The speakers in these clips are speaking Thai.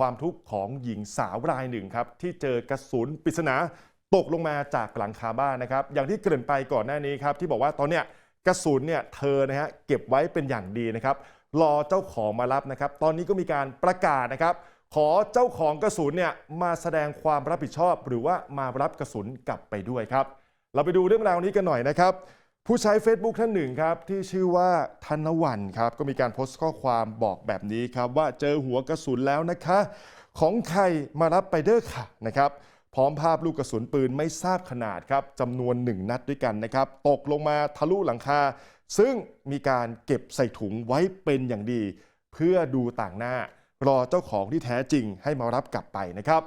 ความทุกข์ของหญิงสาวรายหนึ่งครับที่เจอกระสุนปริศนาตกลงมาจากหลังคาบ้านนะครับ อย่างที่เกริ่นไปก่อนหน้านี้ครับที่บอกว่าตอนเนี้ยกระสุนเนี่ยเธอนะฮะเก็บไว้เป็นอย่างดีนะครับ รอเจ้าของมารับนะครับ ตอนนี้ก็มีการประกาศนะครับ ขอเจ้าของกระสุนเนี่ยมาแสดงความรับผิดชอบ หรือว่ามารับกระสุนกลับไปด้วยครับ เราไปดูเรื่องราวนี้กันหน่อยนะครับ ผู้ใช้ Facebook ท่านหนึ่งครับ ที่ชื่อว่าธนวันครับ ก็มีการโพสต์ข้อความบอกแบบนี้ครับ ว่าเจอหัวกระสุนแล้วนะคะ ของใครมารับไปเด้อค่ะนะครับพร้อมภาพลูกกระสุนปืนไม่ทราบขนาดครับจำนวนหนึ่งนัดด้วยกันนะครับ ตกลงมาทะลุหลังคา ซึ่งมีการเก็บใส่ถุงไว้เป็นอย่างดี เพื่อดูต่างหน้ารอเจ้าของที่แท้จริงให้มารับกลับไปนะครับ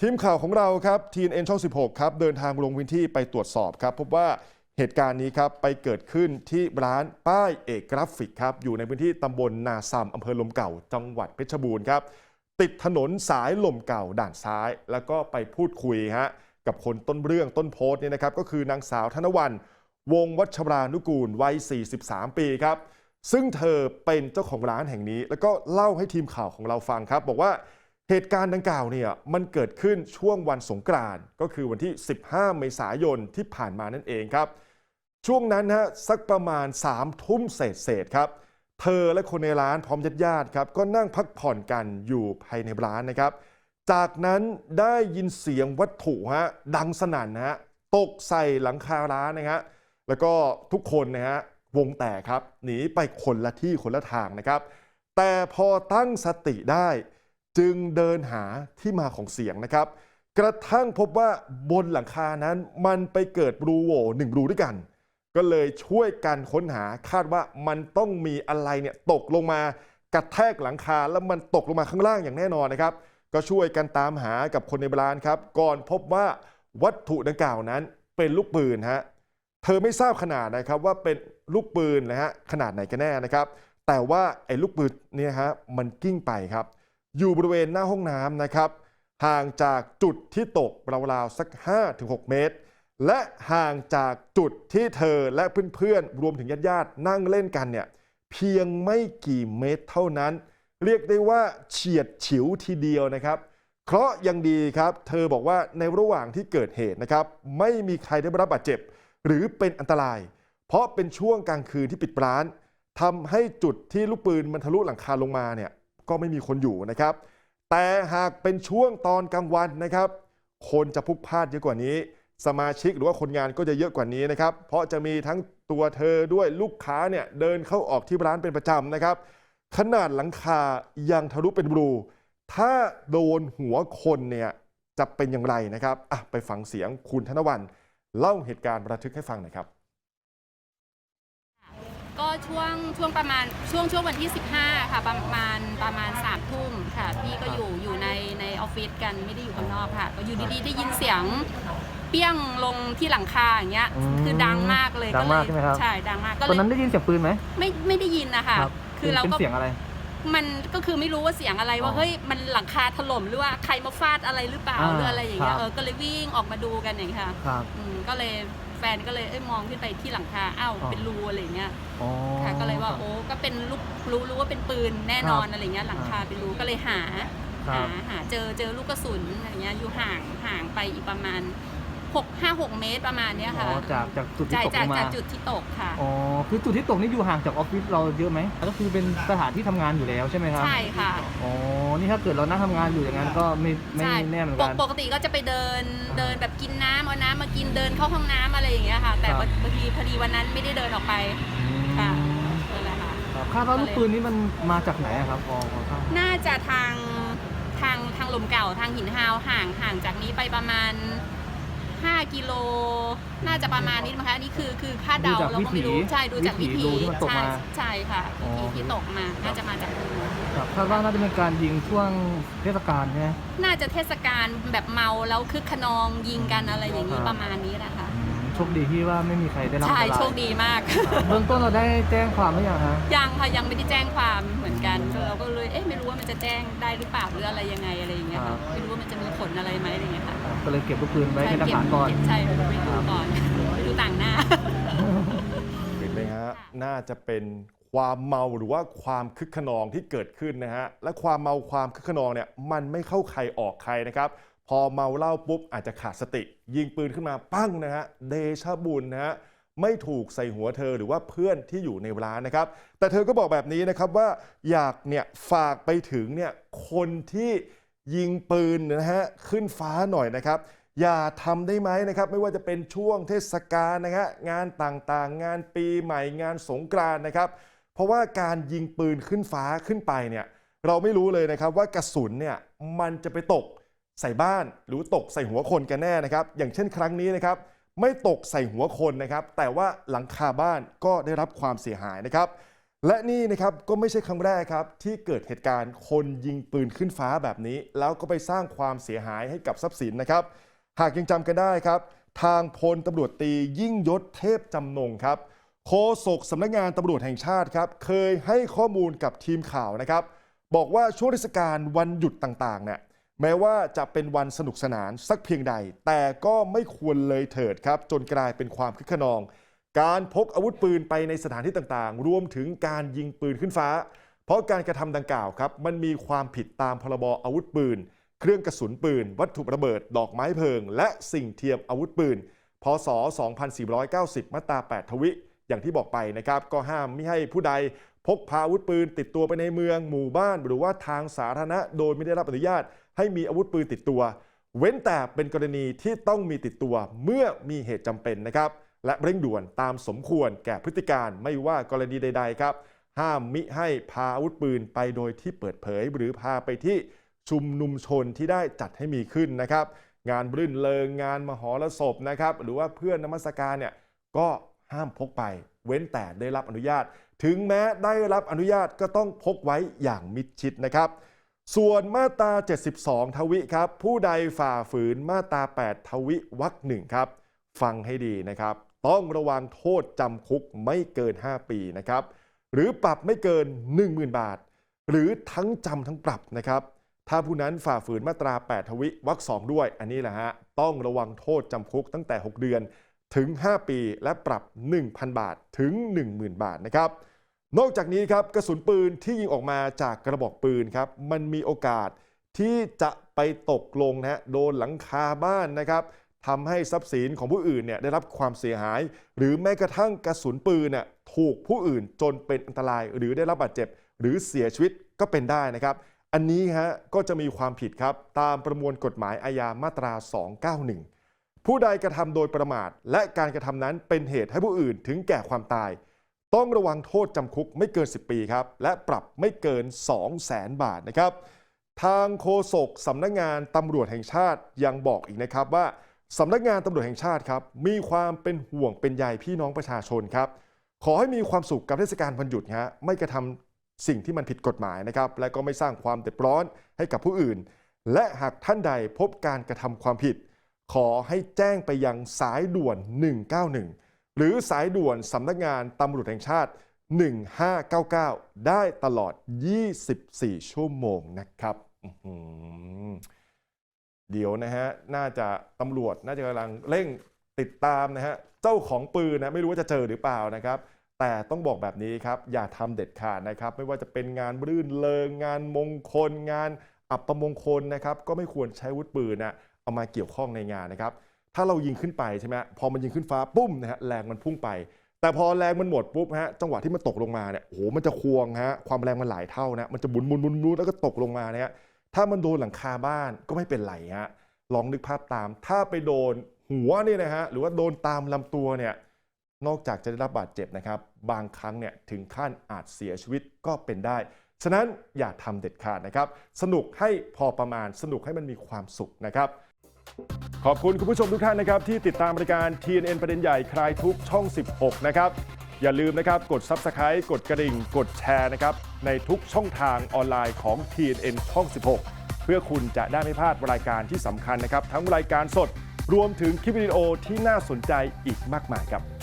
ทีมข่าวของเราครับทีนเอ็นช่อง 16 ครับ เดินทางลงพื้นที่ไปตรวจสอบครับ พบว่า เหตุการณ์นี้ครับไปเกิดขึ้นที่ร้านป้ายเอกกราฟิกครับอยู่ในพื้นที่ตำบลนาซำอำเภอลมเก่า จังหวัดเพชรบูรณ์ครับติดถนนสายลมเก่าด่านซ้าย แล้วก็ไปพูดคุยฮะกับคนต้นเรื่องต้นโพสต์เนี่ยนะครับก็คือนางสาวธนวัน วงศ์วัชรานุกูลวัย 43 ปีครับซึ่งเธอเป็นเจ้าของร้านแห่งนี้ แล้วก็เล่าให้ทีมข่าวของเราฟังครับ บอกว่าเหตุการณ์ดังกล่าวเนี่ยมันเกิดขึ้นช่วงวันสงกรานต์ก็คือวันที่ 15 เมษายนที่ผ่านมานั่นเองครับ ช่วงนั้นฮะสักประมาณ3ามทุ่มเศษเศษครับ เธอและคนในร้านพร้อมญาติๆครับ ก็นั่งพักผ่อนกันอยู่ภายในร้านนะครับ จากนั้นได้ยินเสียงวัตถุฮะดังสนั่นนะฮะตกใส่หลังคาร้านนะฮะแล้วก็ทุกคนนะฮะวงแตกครับหนีไปคนละที่คนละทางนะครับ แต่พอตั้งสติได้จึงเดินหาที่มาของเสียงนะครับ กระทั่งพบว่าบนหลังคานั้นมันไปเกิดรูโหว่หนึ่งรูด้วยกัน ก็เลยช่วยกันค้นหาคาดว่ามันต้องมีอะไรเนี่ยตกลงมากระแทกหลังคาแล้วมันตกลงมาข้างล่างอย่างแน่นอนนะครับ ก็ช่วยกันตามหากับคนในร้านครับ ก่อนพบว่าวัตถุดังกล่าวนั้นเป็นลูกปืนฮะเธอไม่ทราบขนาดนะครับว่าเป็นลูกปืนนะฮะขนาดไหนกันแน่นะครับ แต่ว่าไอ้ลูกปืนเนี่ยฮะมันกิ้งไปครับ อยู่บริเวณหน้าห้องน้ำนะครับห่างจากจุดที่ตกราวๆสัก 5-6 เมตร และห่างจากจุดที่เธอและเพื่อนๆ รวมถึงญาติๆ นั่งเล่นกันเนี่ยเพียงไม่กี่เมตรเท่านั้น เรียกได้ว่าเฉียดฉิวทีเดียวนะครับ เคราะยังดีครับ เธอบอกว่าในระหว่างที่เกิดเหตุนะครับ ไม่มีใครได้รับบาดเจ็บ หรือเป็นอันตราย เพราะเป็นช่วงกลางคืนที่ปิดร้านทำให้จุดที่ลูกปืนมันทะลุหลังคาลงมาเนี่ยก็ไม่มีคนอยู่นะครับ แต่หากเป็นช่วงตอนกลางวันนะครับ คนจะพลุกพลานเยอะกว่านี้ สมาชิกหรือว่าคนงานก็จะเยอะกว่านี้นะครับ เพราะจะมีทั้งตัวเธอด้วยลูกค้าเนี่ยเดินเข้าออกที่ร้านเป็นประจำนะครับ ขนาดหลังคายังทะลุเป็นรูถ้าโดนหัวคนเนี่ยจะเป็นอย่างไรนะครับอะไปฟังเสียงคุณธนวันเล่าเหตุการณ์ระทึกให้ฟังหน่อยครับ ก็ช่วงช่วงประมาณช่วงช่วงวันที่ 15 ค่ะประมาณประมาณ3ามทุ่มค่ะ พี่ก็อยู่อยู่ในในออฟฟิศกันไม่ได้อยู่ข้างนอกค่ะ ก็อยู่ดีๆได้ยินเสียง เปี้ยงลงที่หลังคาอย่างเงี้ย อืมคือดังมากเลยดังมากเลยใช่ไหมครับ ใช่ดังมากก็ตเลอนยนั้นได้ยินเสียงปืนไหมไม่ไม่ได้ยินนะคะรับคือเราเป็นก็เสียงอะไร มันก็คือไม่รู้ว่าเสียงอะไรว่าอ๋อเฮ้ยมันหลังคาถล่มหรือว่าใครมาฟาดอะไรหรือเปล่าอ่าหรืออะไรอย่างเงี้ยครับเออก็เลยวิ่งออกมาดูกันอย่างเงี้ยค่ะครับ อืมก็เลยแฟนก็เลยเอ้ยมองขึ้นไปที่หลังคาอ้าวอ๋อ เป็นรูอะไรอย่างเงี้ยอ๋อค่ะ ก็เลยว่าครับโอ้ก็เป็นลูกรู้รู้ว่าเป็นปืนแน่นอนครับอะไรเงี้ยหลังคาเป็นรูก็เลยหาครัหาบหาเจอเจอลูกกระสุนอะไรเงี้ยอยู่ห่างห่างไปอีกประมาณ หกห้าหกเมตรประมาณเนี้ยอ๋ค่ะอจากจากจุดที่จากตกลจากงมาจากจุดที่ตกค่ะ อ๋อคือจุดที่ตกนี่อยู่ห่างจากออฟฟิศเราเยอะไหมก็คือเป็นสถานที่ทำงานอยู่แล้วใช่ไหมครับใช่ค่ะอ๋อนี่ถ้าเกิดเรานั่งทำงานอยู่อย่างนั้นก็ไม่ไม่ใช่แน่เหมือนปกักนปกติก็จะไปเดินอ่าเดินแบบกินน้ำเอาน้ำมากินเดินเข้าห้องน้ำอะไรอย่างเงี้ยค่ะ แต่ครับว่าบางทีพอดีวันนั้นไม่ได้เดินออกไปอืมค่ะนั่นแหละค่ะ ครับคาดว่าลูกปืนนี้มันมาจากไหนอะครับพอพอทราบ น่าจะทางทางทางลมเก่าทางหินฮาวห่างห่างจากนี้ไปประมาณ 5กิโล น่าจะประมาณนี้มั้งคะอันนี่คือคือคาดเดาเราก็ไม่รู้ใช่ดูจากวิธีรูที่มันตกใช่มาใช่ค่ะอ๋อวิธีที่ตกมาน่าจะมาจากตรงนู้นครับคาดว่าน่าจะเป็นการยิงช่วงเทศกาลใช่ไหม น่าจะเทศกาลแบบเมาแล้วคึกขนองยิงกันอะไรอย่างนี้ครับ ประมาณนี้นะคะ อืมโชคดีที่ว่าไม่มีใครได้รับอันใช่ตรายโชคดีมากครับเบื้องต้นเราได้แจ้งความหรือยังฮะ ยังค่ะยังไม่ได้แจ้งความเหมือนกันเราก็เลยเอ๊ะไม่รู้ว่ามันจะแจ้งได้หรือเปล่าหรืออะไรยังไงอะไรอย่างเงี้ยครัค่ะบ ไม่รู้ว่ามันจะมีผลอะไรไหมอะไรอย่างเงี้ยค่ะ ก็เลยเก็บลูกปืนไว้ใช่เป็นหลักเก็บฐานก่อนเก็บใช่ไปดูก่อนไปดูต่างหน้า เห็นไหมฮะ น่าจะเป็นความเมาหรือว่าความคึกขนองที่เกิดขึ้นนะฮะ และความเมาความคึกขนองเนี่ยมันไม่เข้าใครออกใครนะครับ พอเมาเหล้าปุ๊บอาจจะขาดสติ ยิงปืนขึ้นมาปั้งนะฮะ เดชะบุญนะฮะ ไม่ถูกใส่หัวเธอหรือว่าเพื่อนที่อยู่ในร้านนะครับ แต่เธอก็บอกแบบนี้นะครับว่าอยากเนี่ยฝากไปถึงเนี่ยคนที่ ยิงปืนนะฮะขึ้นฟ้าหน่อยนะครับ อย่าทำได้ไหมนะครับ ไม่ว่าจะเป็นช่วงเทศกาลนะฮะงานต่างๆ งานปีใหม่งานสงกรานต์นะครับ เพราะว่าการยิงปืนขึ้นฟ้าขึ้นไปเนี่ยเราไม่รู้เลยนะครับว่ากระสุนเนี่ยมันจะไปตกใส่บ้านหรือตกใส่หัวคนกันแน่นะครับ อย่างเช่นครั้งนี้นะครับ ไม่ตกใส่หัวคนนะครับ แต่ว่าหลังคาบ้านก็ได้รับความเสียหายนะครับ และนี่นะครับก็ไม่ใช่ครั้งแรกครับ ที่เกิดเหตุการณ์คนยิงปืนขึ้นฟ้าแบบนี้ แล้วก็ไปสร้างความเสียหายให้กับทรัพย์สินนะครับ หากยังจำกันได้ครับ ทางพลตำรวจตียิ่งยศเทพจำนงครับโฆษกสำนักงานตำรวจแห่งชาติครับ เคยให้ข้อมูลกับทีมข่าวนะครับ บอกว่าช่วงเทศกาลวันหยุดต่างๆเนี่ยแม้ว่าจะเป็นวันสนุกสนานสักเพียงใด แต่ก็ไม่ควรเลยเถิดครับ จนกลายเป็นความคึกขนอง การพกอาวุธปืนไปในสถานที่ต่างๆ รวมถึงการยิงปืนขึ้นฟ้า เพราะการกระทำดังกล่าวครับมันมีความผิดตามพรบอาวุธปืน เครื่องกระสุนปืน วัตถุระเบิด ดอกไม้เพลิง และสิ่งเทียมอาวุธปืน พศ 2490 มาตรา 8 ทวิ อย่างที่บอกไปนะครับก็ห้ามไม่ให้ผู้ใดพกพาอาวุธปืนติดตัวไปในเมืองหมู่บ้าน หรือว่าทางสาธารณะโดยไม่ได้รับอนุญาต ให้มีอาวุธปืนติดตัว เว้นแต่เป็นกรณีที่ต้องมีติดตัวเมื่อมีเหตุจำเป็นนะครับ และเร่งด่วนตามสมควรแก่พฤติการไม่ว่ากรณีใด ๆ ครับ ห้ามมิให้พาอาวุธปืนไปโดยที่เปิดเผย หรือพาไปที่ชุมนุมชนที่ได้จัดให้มีขึ้นนะครับ งานรื่นเริงงานมหรสพนะครับ หรือว่าเพื่อนนมัสการเนี่ยก็ห้ามพกไป เว้นแต่ได้รับอนุญาต ถึงแม้ได้รับอนุญาตก็ต้องพกไว้อย่างมิดชิดนะครับส่วนมาตรา 72 ทวิครับ ผู้ใดฝ่าฝืนมาตรา 8 ทวิวรรคหนึ่งครับ ฟังให้ดีนะครับ ต้องระวังโทษจำคุกไม่เกิน 5 ปีนะครับ หรือปรับไม่เกิน 10,000 บาท หรือทั้งจำทั้งปรับนะครับ ถ้าผู้นั้นฝ่าฝืนมาตรา 8 ทวิวรรคสองด้วย อันนี้แหละฮะ ต้องระวังโทษจำคุกตั้งแต่ 6 เดือนถึง 5 ปีและปรับ 1,000 บาทถึง 10,000 บาทนะครับนอกจากนี้ครับกระสุนปืนที่ยิงออกมาจากกระบอกปืนครับมันมีโอกาสที่จะไปตกลงนะฮะโดนหลังคาบ้านนะครับ ทำให้ทรัพย์สินของผู้อื่นเนี่ยได้รับความเสียหาย หรือแม้กระทั่งกระสุนปืนเนี่ยถูกผู้อื่นจนเป็นอันตราย หรือได้รับบาดเจ็บ หรือเสียชีวิตก็เป็นได้นะครับ อันนี้ฮะก็จะมีความผิดครับ ตามประมวลกฎหมายอาญามาตรา 291 ผู้ใดกระทำโดยประมาท และการกระทำนั้นเป็นเหตุให้ผู้อื่นถึงแก่ความตาย ต้องระวังโทษจำคุกไม่เกิน 10 ปีครับและปรับไม่เกิน 2 0 0แสนบาทนะครับ ทางโฆษกสำนักงานตำรวจแห่งชาติยังบอกอีกนะครับว่า สำนักงานตำรวจแห่งชาติครับมีความเป็นห่วงเป็นใยพี่น้องประชาชนครับ ขอให้มีความสุขกับเทศกาลวันหยุดฮะไม่กระทำสิ่งที่มันผิดกฎหมายนะครับ และก็ไม่สร้างความเดือดร้อนให้กับผู้อื่น และหากท่านใดพบการกระทำความผิด ขอให้แจ้งไปยังสายด่วน 191 หรือสายด่วนสำนักงานตำรวจแห่งชาติ 1599 ได้ตลอด 24 ชั่วโมงนะครับ เดี๋ยวนะฮะน่าจะตำรวจน่าจะกำลังเร่งติดตามนะฮะเจ้าของปืนนะไม่รู้ว่าจะเจอหรือเปล่านะครับ แต่ต้องบอกแบบนี้ครับ อย่าทำเด็ดขาดนะครับ ไม่ว่าจะเป็นงานรื่นเริงงานมงคล งานอัปมงคลนะครับ ก็ไม่ควรใช้วุธปืนนะเอามาเกี่ยวข้องในงานนะครับ ถ้าเรายิงขึ้นไปใช่ไหมพอมันยิงขึ้นฟ้าปุ้มนะฮะแรงมันพุ่งไป แต่พอแรงมันหมดปุ๊บฮะจังหวะที่มันตกลงมาเนี่ยโอ้โหมันจะควงฮะความแรงมันหลายเท่านะมันจะบุนบุนบุนบุนแล้วก็ตกลงมาเนี่ย ถ้ามันโดนหลังคาบ้านก็ไม่เป็นไรฮะลองนึกภาพตาม ถ้าไปโดนหัวเนี่ยนะฮะหรือว่าโดนตามลำตัวเนี่ยนอกจากจะได้รับบาดเจ็บนะครับ บางครั้งเนี่ยถึงขั้นอาจเสียชีวิตก็เป็นได้ ฉะนั้นอย่าทำเด็ดขาดนะครับ สนุกให้พอประมาณสนุกให้มันมีความสุขนะครับ ขอบคุณคุณผู้ชมทุกท่านนะครับ ที่ติดตามรายการ TNN ประเด็นใหญ่คลายทุกช่อง 16 นะครับ อย่าลืมนะครับกด Subscribe กดกระดิ่ง กดแชร์นะครับในทุกช่องทางออนไลน์ของ TNN ช่อง 16 เพื่อคุณจะได้ไม่พลาดรายการที่สำคัญนะครับ ทั้งรายการสด รวมถึงคลิปวิดีโอที่น่าสนใจอีกมากมายครับ